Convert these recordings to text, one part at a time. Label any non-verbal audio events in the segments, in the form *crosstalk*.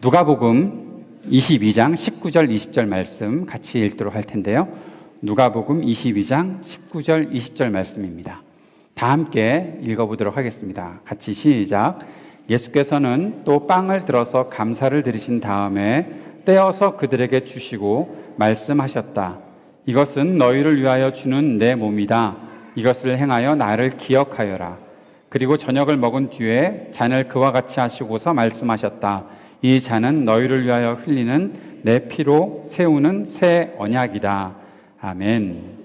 누가복음 22장 19절 20절 말씀 같이 읽도록 할 텐데요. 누가복음 22장 19절 20절 말씀입니다. 다 함께 읽어보도록 하겠습니다. 같이 시작. 예수께서는 또 빵을 들어서 감사를 드리신 다음에 떼어서 그들에게 주시고 말씀하셨다. 이것은 너희를 위하여 주는 내 몸이다. 이것을 행하여 나를 기억하여라. 그리고 저녁을 먹은 뒤에 잔을 그와 같이 하시고서 말씀하셨다. 이 잔은 너희를 위하여 흘리는 내 피로 세우는 새 언약이다. 아멘.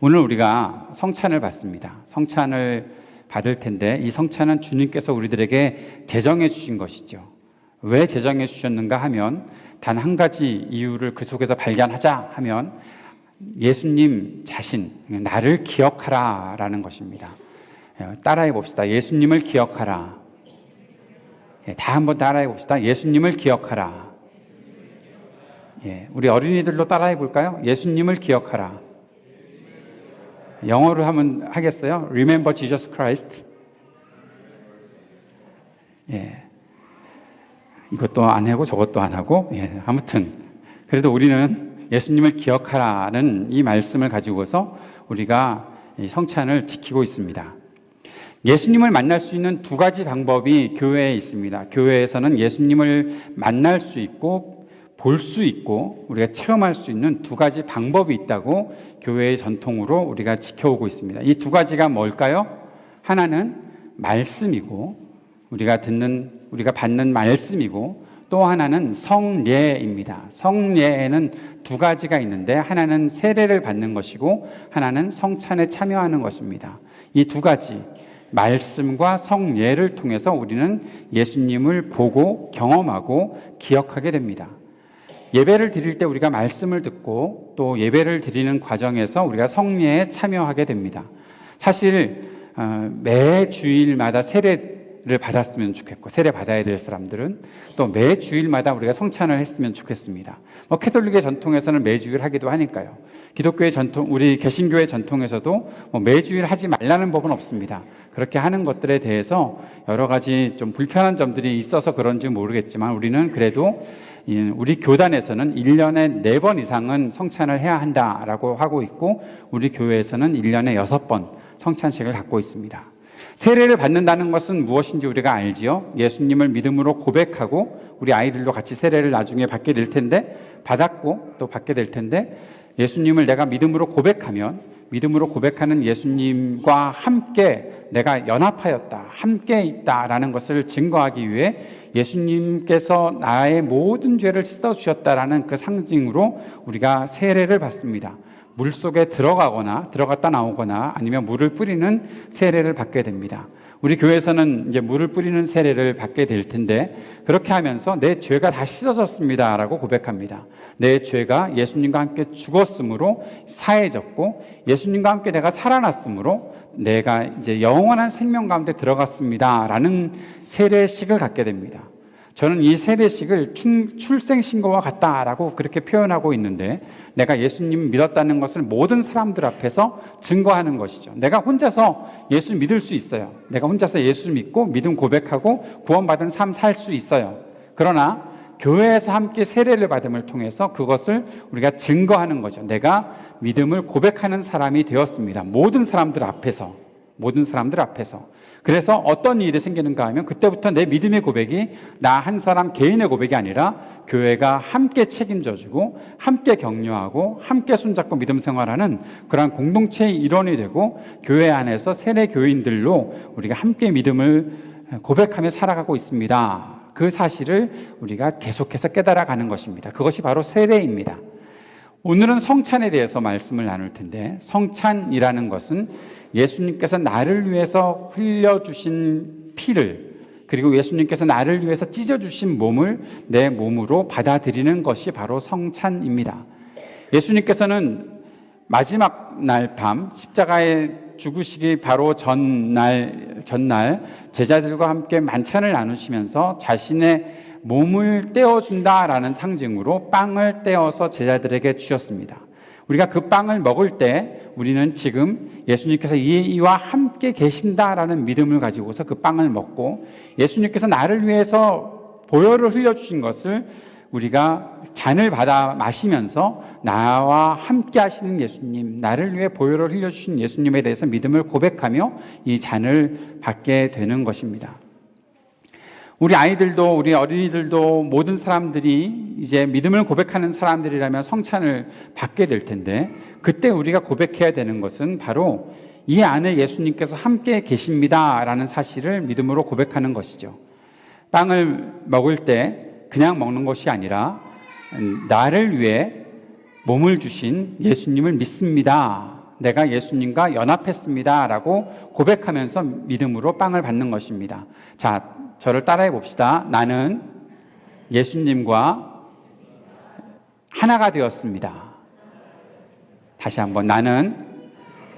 오늘 우리가 성찬을 받습니다. 성찬을 받을 텐데 이 성찬은 주님께서 우리들에게 제정해 주신 것이죠. 왜 제정해 주셨는가 하면 단 한 가지 이유를 그 속에서 발견하자 하면 예수님 자신, 나를 기억하라 라는 것입니다. 따라해 봅시다. 예수님을 기억하라. 예, 다 한번 따라해 봅시다. 예수님을 기억하라. 예, 우리 어린이들도 따라해 볼까요? 예수님을 기억하라. 영어로 하면 하겠어요? Remember Jesus Christ. 예. 이것도 안 하고 저것도 안 하고, 예. 아무튼. 그래도 우리는 예수님을 기억하라는 이 말씀을 가지고서 우리가 성찬을 지키고 있습니다. 예수님을 만날 수 있는 두 가지 방법이 교회에 있습니다. 교회에서는 예수님을 만날 수 있고 볼 수 있고 우리가 체험할 수 있는 두 가지 방법이 있다고 교회의 전통으로 우리가 지켜오고 있습니다. 이 두 가지가 뭘까요? 하나는 말씀이고 우리가 듣는 우리가 받는 말씀이고 또 하나는 성례입니다. 성례에는 두 가지가 있는데 하나는 세례를 받는 것이고 하나는 성찬에 참여하는 것입니다. 이 두 가지 말씀과 성례를 통해서 우리는 예수님을 보고 경험하고 기억하게 됩니다. 예배를 드릴 때 우리가 말씀을 듣고 또 예배를 드리는 과정에서 우리가 성례에 참여하게 됩니다. 사실 어, 매 주일마다 세례 를 받았으면 좋겠고 세례 받아야 될 사람들은 또 매 주일마다 우리가 성찬을 했으면 좋겠습니다. 뭐 캐톨릭의 전통에서는 매 주일 하기도 하니까요. 기독교의 전통, 우리 개신교의 전통에서도 뭐 매 주일 하지 말라는 법은 없습니다. 그렇게 하는 것들에 대해서 여러 가지 좀 불편한 점들이 있어서 그런지 모르겠지만 우리는 그래도 우리 교단에서는 1년에 4번 이상은 성찬을 해야 한다라고 하고 있고 우리 교회에서는 1년에 6번 성찬식을 갖고 있습니다. 세례를 받는다는 것은 무엇인지 우리가 알지요. 예수님을 믿음으로 고백하고 우리 아이들도 같이 세례를 나중에 받게 될 텐데 받았고 또 받게 될 텐데 예수님을 내가 믿음으로 고백하면 믿음으로 고백하는 예수님과 함께 내가 연합하였다, 함께 있다라는 것을 증거하기 위해 예수님께서 나의 모든 죄를 씻어주셨다라는 그 상징으로 우리가 세례를 받습니다. 물 속에 들어가거나 들어갔다 나오거나 아니면 물을 뿌리는 세례를 받게 됩니다. 우리 교회에서는 이제 물을 뿌리는 세례를 받게 될 텐데 그렇게 하면서 내 죄가 다 씻어졌습니다라고 고백합니다. 내 죄가 예수님과 함께 죽었으므로 사해졌고 예수님과 함께 내가 살아났으므로 내가 이제 영원한 생명 가운데 들어갔습니다라는 세례식을 갖게 됩니다. 저는 이 세례식을 출생신고와 같다라고 그렇게 표현하고 있는데 내가 예수님 믿었다는 것을 모든 사람들 앞에서 증거하는 것이죠. 내가 혼자서 예수 믿을 수 있어요. 내가 혼자서 예수 믿고 믿음 고백하고 구원받은 삶 살 수 있어요. 그러나 교회에서 함께 세례를 받음을 통해서 그것을 우리가 증거하는 거죠. 내가 믿음을 고백하는 사람이 되었습니다. 모든 사람들 앞에서. 모든 사람들 앞에서. 그래서 어떤 일이 생기는가 하면 그때부터 내 믿음의 고백이 나 한 사람 개인의 고백이 아니라 교회가 함께 책임져 주고 함께 격려하고 함께 손잡고 믿음 생활하는 그러한 공동체의 일원이 되고 교회 안에서 세례 교인들로 우리가 함께 믿음을 고백하며 살아가고 있습니다. 그 사실을 우리가 계속해서 깨달아 가는 것입니다. 그것이 바로 세례입니다. 오늘은 성찬에 대해서 말씀을 나눌 텐데 성찬이라는 것은 예수님께서 나를 위해서 흘려주신 피를 그리고 예수님께서 나를 위해서 찢어주신 몸을 내 몸으로 받아들이는 것이 바로 성찬입니다. 예수님께서는 마지막 날 밤 십자가에 죽으시기 바로 전날 전날 제자들과 함께 만찬을 나누시면서 자신의 몸을 떼어준다라는 상징으로 빵을 떼어서 제자들에게 주셨습니다. 우리가 그 빵을 먹을 때 우리는 지금 예수님께서 이와 함께 계신다라는 믿음을 가지고서 그 빵을 먹고 예수님께서 나를 위해서 보혈을 흘려주신 것을 우리가 잔을 받아 마시면서 나와 함께 하시는 예수님, 나를 위해 보혈을 흘려주신 예수님에 대해서 믿음을 고백하며 이 잔을 받게 되는 것입니다. 우리 아이들도 우리 어린이들도 모든 사람들이 이제 믿음을 고백하는 사람들이라면 성찬을 받게 될 텐데 그때 우리가 고백해야 되는 것은 바로 이 안에 예수님께서 함께 계십니다라는 사실을 믿음으로 고백하는 것이죠. 빵을 먹을 때 그냥 먹는 것이 아니라 나를 위해 몸을 주신 예수님을 믿습니다. 내가 예수님과 연합했습니다. 라고 고백하면서 믿음으로 빵을 받는 것입니다. 자, 저를 따라해 봅시다. 나는 예수님과 하나가 되었습니다. 다시 한번 나는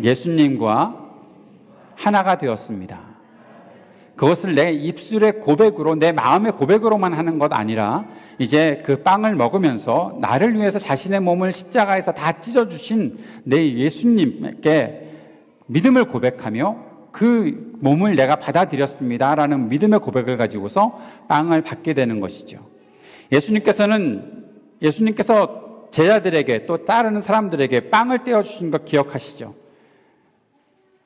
예수님과 하나가 되었습니다. 그것을 내 입술의 고백으로 내 마음의 고백으로만 하는 것 아니라 이제 그 빵을 먹으면서 나를 위해서 자신의 몸을 십자가에서 다 찢어 주신 내 예수님께 믿음을 고백하며 그 몸을 내가 받아들였습니다라는 믿음의 고백을 가지고서 빵을 받게 되는 것이죠. 예수님께서는 예수님께서 제자들에게 또 따르는 사람들에게 빵을 떼어 주신 것 기억하시죠?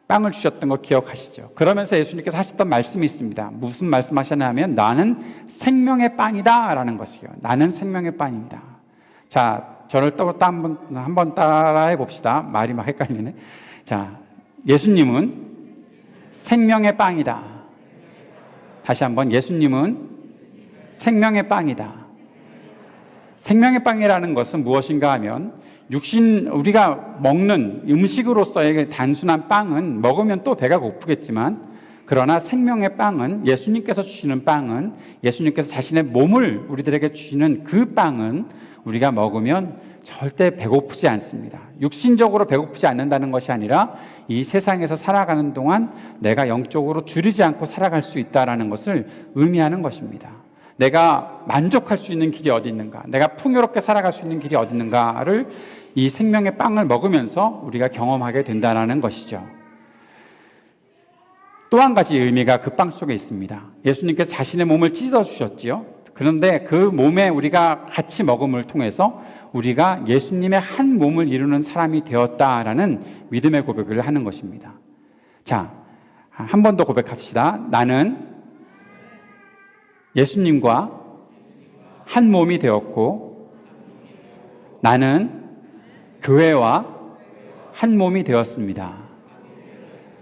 빵을 주셨던 거 기억하시죠? 그러면서 예수님께서 하셨던 말씀이 있습니다. 무슨 말씀 하셨냐면 나는 생명의 빵이다 라는 것이요. 나는 생명의 빵입니다. 자, 저를 또 한번 한번 따라해 봅시다. 말이 막 헷갈리네. 자, 예수님은 생명의 빵이다. 다시 한번 예수님은 생명의 빵이다. 생명의 빵이라는 것은 무엇인가 하면 육신 우리가 먹는 음식으로서의 단순한 빵은 먹으면 또 배가 고프겠지만 그러나 생명의 빵은 예수님께서 주시는 빵은 예수님께서 자신의 몸을 우리들에게 주시는 그 빵은 우리가 먹으면 절대 배고프지 않습니다. 육신적으로 배고프지 않는다는 것이 아니라 이 세상에서 살아가는 동안 내가 영적으로 줄이지 않고 살아갈 수 있다라는 것을 의미하는 것입니다. 내가 만족할 수 있는 길이 어디 있는가? 내가 풍요롭게 살아갈 수 있는 길이 어디 있는가를 이 생명의 빵을 먹으면서 우리가 경험하게 된다는 것이죠. 또 한 가지 의미가 그 빵 속에 있습니다. 예수님께서 자신의 몸을 찢어 주셨지요. 그런데 그 몸에 우리가 같이 먹음을 통해서 우리가 예수님의 한 몸을 이루는 사람이 되었다라는 믿음의 고백을 하는 것입니다. 자, 한 번 더 고백합시다. 나는 예수님과 한 몸이 되었고 나는 교회와 한 몸이 되었습니다.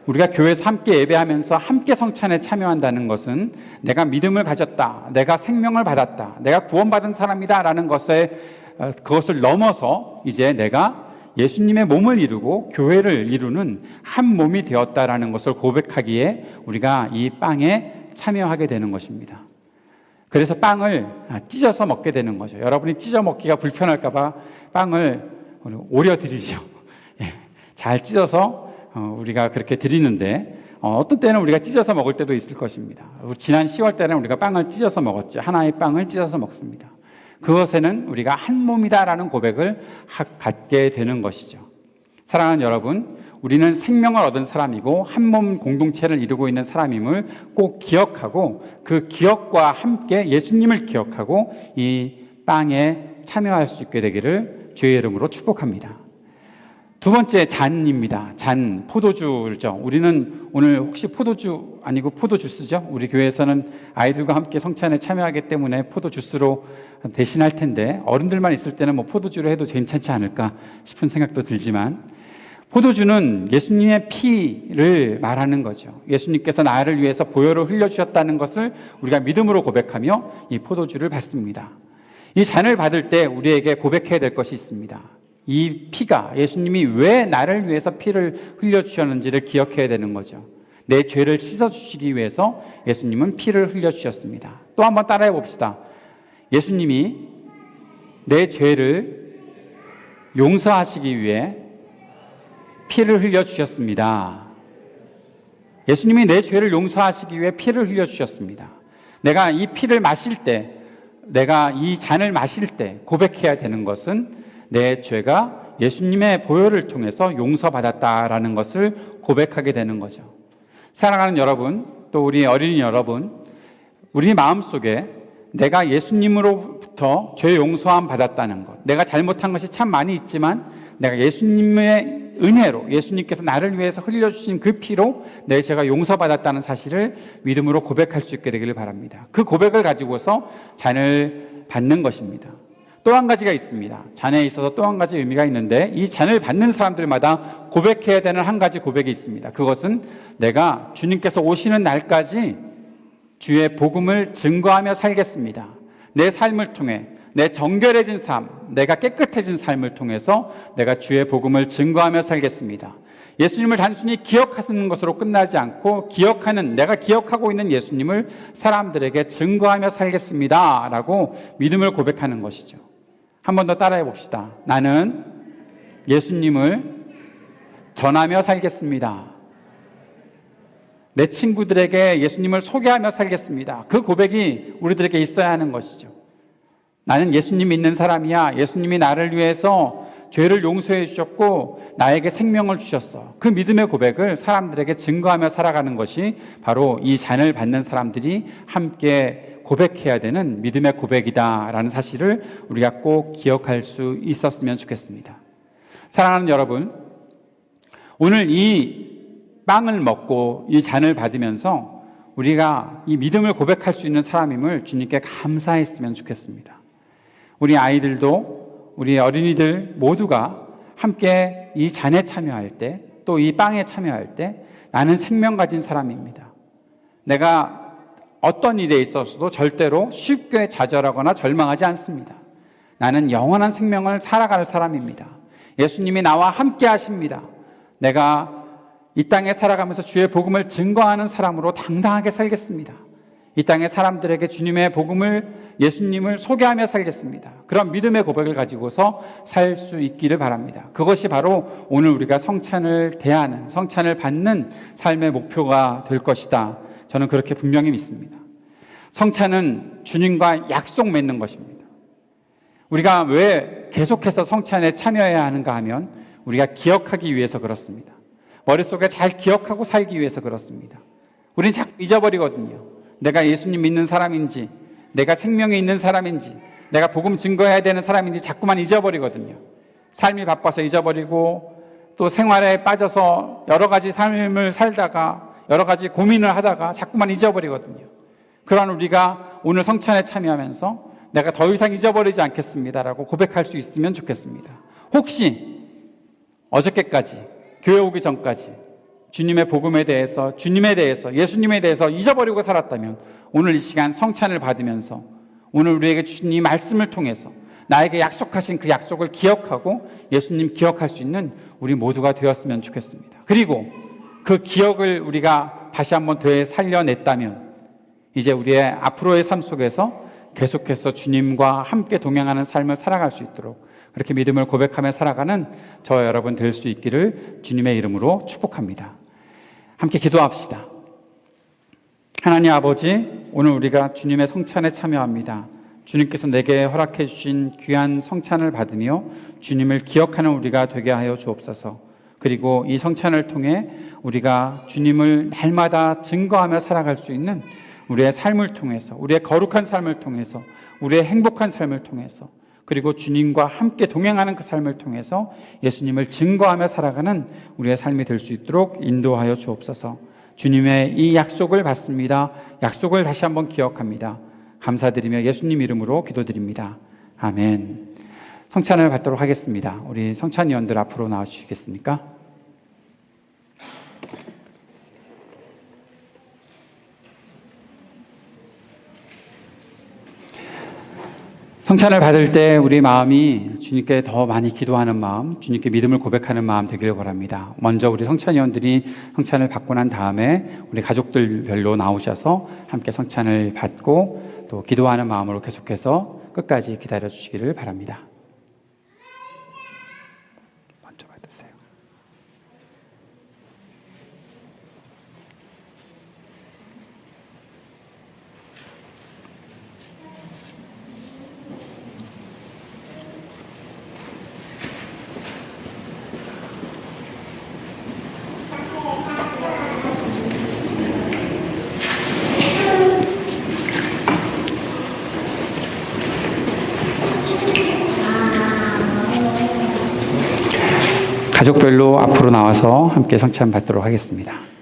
우리가 교회에서 함께 예배하면서 함께 성찬에 참여한다는 것은 내가 믿음을 가졌다, 내가 생명을 받았다, 내가 구원받은 사람이다라는 것에 어, 그것을 넘어서 이제 내가 예수님의 몸을 이루고 교회를 이루는 한 몸이 되었다라는 것을 고백하기에 우리가 이 빵에 참여하게 되는 것입니다. 그래서 빵을 찢어서 먹게 되는 거죠. 여러분이 찢어 먹기가 불편할까봐 빵을 오려 드리죠. *laughs* 예, 잘 찢어서 어, 우리가 그렇게 드리는데 어, 어떤 때는 우리가 찢어서 먹을 때도 있을 것입니다. 지난 10월 때는 우리가 빵을 찢어서 먹었죠. 하나의 빵을 찢어서 먹습니다. 그것에는 우리가 한 몸이다라는 고백을 갖게 되는 것이죠. 사랑하는 여러분, 우리는 생명을 얻은 사람이고 한 몸 공동체를 이루고 있는 사람임을 꼭 기억하고 그 기억과 함께 예수님을 기억하고 이 빵에 참여할 수 있게 되기를 주의 이름으로 축복합니다. 두 번째 잔입니다. 잔 포도주죠. 우리는 오늘 혹시 포도주 아니고 포도 주스죠. 우리 교회에서는 아이들과 함께 성찬에 참여하기 때문에 포도 주스로 대신할 텐데 어른들만 있을 때는 뭐 포도주로 해도 괜찮지 않을까 싶은 생각도 들지만 포도주는 예수님의 피를 말하는 거죠. 예수님께서 나를 위해서 보혈을 흘려 주셨다는 것을 우리가 믿음으로 고백하며 이 포도주를 받습니다. 이 잔을 받을 때 우리에게 고백해야 될 것이 있습니다. 이 피가 예수님이 왜 나를 위해서 피를 흘려 주셨는지를 기억해야 되는 거죠. 내 죄를 씻어 주시기 위해서 예수님은 피를 흘려 주셨습니다. 또 한번 따라해 봅시다. 예수님이 내 죄를 용서하시기 위해 피를 흘려 주셨습니다. 예수님이 내 죄를 용서하시기 위해 피를 흘려 주셨습니다. 내가 이 피를 마실 때, 내가 이 잔을 마실 때 고백해야 되는 것은 내 죄가 예수님의 보혈을 통해서 용서받았다라는 것을 고백하게 되는 거죠. 사랑하는 여러분, 또 우리 어린이 여러분, 우리 마음 속에 내가 예수님으로부터 죄 용서함 받았다는 것. 내가 잘못한 것이 참 많이 있지만 내가 예수님의 은혜로 예수님께서 나를 위해서 흘려주신 그 피로 내 죄가 용서받았다는 사실을 믿음으로 고백할 수 있게 되기를 바랍니다. 그 고백을 가지고서 잔을 받는 것입니다. 또 한 가지가 있습니다. 잔에 있어서 또 한 가지 의미가 있는데 이 잔을 받는 사람들마다 고백해야 되는 한 가지 고백이 있습니다. 그것은 내가 주님께서 오시는 날까지 주의 복음을 증거하며 살겠습니다. 내 삶을 통해 내 정결해진 삶, 내가 깨끗해진 삶을 통해서 내가 주의 복음을 증거하며 살겠습니다. 예수님을 단순히 기억하는 것으로 끝나지 않고 기억하는 내가 기억하고 있는 예수님을 사람들에게 증거하며 살겠습니다. 라고 믿음을 고백하는 것이죠. 한 번 더 따라해 봅시다. 나는 예수님을 전하며 살겠습니다. 내 친구들에게 예수님을 소개하며 살겠습니다. 그 고백이 우리들에게 있어야 하는 것이죠. 나는 예수님 믿는 사람이야. 예수님이 나를 위해서 죄를 용서해 주셨고 나에게 생명을 주셨어. 그 믿음의 고백을 사람들에게 증거하며 살아가는 것이 바로 이 잔을 받는 사람들이 함께 고백해야 되는 믿음의 고백이다라는 사실을 우리가 꼭 기억할 수 있었으면 좋겠습니다. 사랑하는 여러분, 오늘 이 빵을 먹고 이 잔을 받으면서 우리가 이 믿음을 고백할 수 있는 사람임을 주님께 감사했으면 좋겠습니다. 우리 아이들도 우리 어린이들 모두가 함께 이 잔에 참여할 때 또 이 빵에 참여할 때 나는 생명 가진 사람입니다. 내가 어떤 일에 있어서도 절대로 쉽게 좌절하거나 절망하지 않습니다. 나는 영원한 생명을 살아갈 사람입니다. 예수님이 나와 함께 하십니다. 내가 이 땅에 살아가면서 주의 복음을 증거하는 사람으로 당당하게 살겠습니다. 이 땅의 사람들에게 주님의 복음을 예수님을 소개하며 살겠습니다. 그런 믿음의 고백을 가지고서 살 수 있기를 바랍니다. 그것이 바로 오늘 우리가 성찬을 대하는, 성찬을 받는 삶의 목표가 될 것이다. 저는 그렇게 분명히 믿습니다. 성찬은 주님과 약속 맺는 것입니다. 우리가 왜 계속해서 성찬에 참여해야 하는가 하면 우리가 기억하기 위해서 그렇습니다. 머릿속에 잘 기억하고 살기 위해서 그렇습니다. 우리는 자꾸 잊어버리거든요. 내가 예수님 믿는 사람인지, 내가 생명에 있는 사람인지, 내가 복음 증거해야 되는 사람인지 자꾸만 잊어버리거든요. 삶이 바빠서 잊어버리고 또 생활에 빠져서 여러 가지 삶을 살다가 여러 가지 고민을 하다가 자꾸만 잊어버리거든요. 그러한 우리가 오늘 성찬에 참여하면서 내가 더 이상 잊어버리지 않겠습니다라고 고백할 수 있으면 좋겠습니다. 혹시 어저께까지 교회 오기 전까지 주님의 복음에 대해서, 주님에 대해서, 예수님에 대해서 잊어버리고 살았다면 오늘 이 시간 성찬을 받으면서 오늘 우리에게 주신 이 말씀을 통해서 나에게 약속하신 그 약속을 기억하고 예수님 기억할 수 있는 우리 모두가 되었으면 좋겠습니다. 그리고 그 기억을 우리가 다시 한번 되에 살려냈다면 이제 우리의 앞으로의 삶 속에서 계속해서 주님과 함께 동행하는 삶을 살아갈 수 있도록 그렇게 믿음을 고백하며 살아가는 저 여러분 될 수 있기를 주님의 이름으로 축복합니다. 함께 기도합시다. 하나님 아버지, 오늘 우리가 주님의 성찬에 참여합니다. 주님께서 내게 허락해 주신 귀한 성찬을 받으며 주님을 기억하는 우리가 되게 하여 주옵소서. 그리고 이 성찬을 통해 우리가 주님을 날마다 증거하며 살아갈 수 있는 우리의 삶을 통해서, 우리의 거룩한 삶을 통해서, 우리의 행복한 삶을 통해서 그리고 주님과 함께 동행하는 그 삶을 통해서 예수님을 증거하며 살아가는 우리의 삶이 될 수 있도록 인도하여 주옵소서. 주님의 이 약속을 받습니다. 약속을 다시 한번 기억합니다. 감사드리며 예수님 이름으로 기도드립니다. 아멘. 성찬을 받도록 하겠습니다. 우리 성찬위원들 앞으로 나와 주시겠습니까? 성찬을 받을 때 우리 마음이 주님께 더 많이 기도하는 마음, 주님께 믿음을 고백하는 마음 되기를 바랍니다. 먼저 우리 성찬위원들이 성찬을 받고 난 다음에 우리 가족들별로 나오셔서 함께 성찬을 받고 또 기도하는 마음으로 계속해서 끝까지 기다려 주시기를 바랍니다. 가족별로 앞으로 나와서 함께 성찬 받도록 하겠습니다.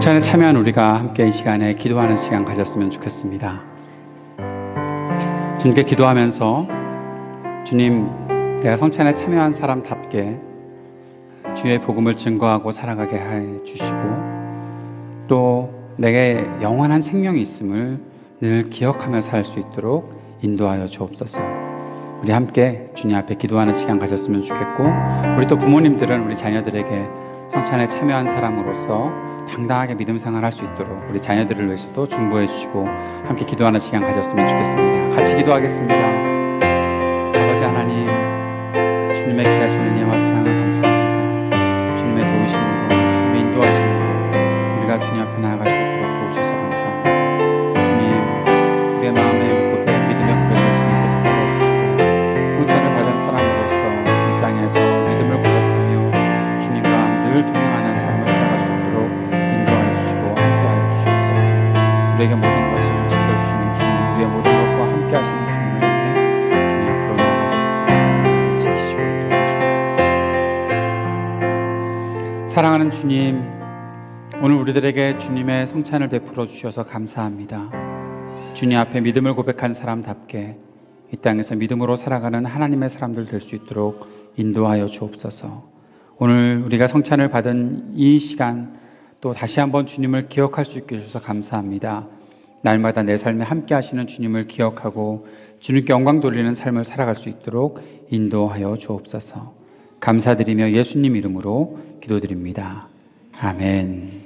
성찬에 참여한 우리가 함께 이 시간에 기도하는 시간 가졌으면 좋겠습니다. 주님께 기도하면서 주님, 내가 성찬에 참여한 사람답게 주의 복음을 증거하고 살아가게 해 주시고 또 내게 영원한 생명이 있음을 늘 기억하며 살 수 있도록 인도하여 주옵소서. 우리 함께 주님 앞에 기도하는 시간 가졌으면 좋겠고 우리 또 부모님들은 우리 자녀들에게 성찬에 참여한 사람으로서 당당하게 믿음 생활할 수 있도록 우리 자녀들을 위해서도 중보해 주시고 함께 기도하는 시간 가졌으면 좋겠습니다. 같이 기도하겠습니다. 아버지 하나님, 주님의 귀하신 우리에게 모든 것을 지켜주시는 주님, 우리의 모든 것과 함께 하시는 주님을 위해 주님 앞으로 나아갈 수 있도록 지키시고 인도해 주옵소서. 사랑하는 주님, 오늘 우리들에게 주님의 성찬을 베풀어 주셔서 감사합니다. 주님 앞에 믿음을 고백한 사람답게 이 땅에서 믿음으로 살아가는 하나님의 사람들 될 수 있도록 인도하여 주옵소서. 오늘 우리가 성찬을 받은 이 시간 또 다시 한번 주님을 기억할 수 있게 해주셔서 감사합니다. 날마다 내 삶에 함께 하시는 주님을 기억하고 주님께 영광 돌리는 삶을 살아갈 수 있도록 인도하여 주옵소서. 감사드리며 예수님 이름으로 기도드립니다. 아멘.